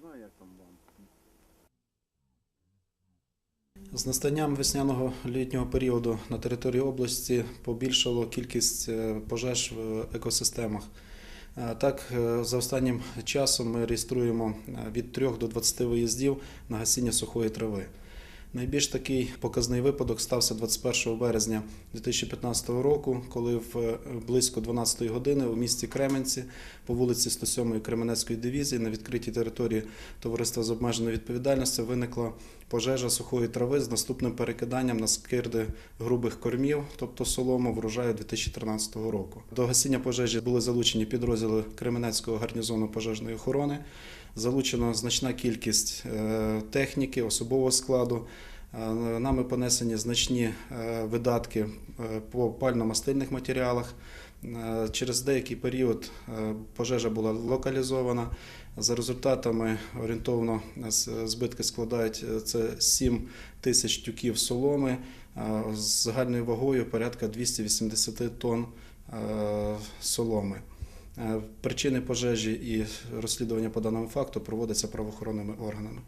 знаю, як там вам. З настанням весняного літнього періоду на території області побільшало кількість е, пожеж в екосистемах. Е, так, е, за останнім часом ми реєструємо від 3 до 20 виїздів на гасіння сухої трави. Найбільш такий показний випадок стався 21 березня 2015 року, коли в е, близько 12 години у місті Кременці по вулиці 107 Кременецької дивізії на відкритій території товариства з обмеженою відповідальністю виникла пожежа сухої трави з наступним перекиданням на скирди грубих кормів, тобто солому врожаю 2013 року. До гасіння пожежі були залучені підрозділи Кременецького гарнізону пожежної охорони. Залучено значна кількість е, техніки, особового складу. Е, Нами понесені значні е, видатки е, по пально-мастильних матеріалах. Через деякий період пожежа була локалізована. За результатами орієнтовно збитки складають це 7 тисяч тюків соломи з загальною вагою порядка 280 тонн соломи. Причини пожежі і розслідування по даному факту проводяться правоохоронними органами.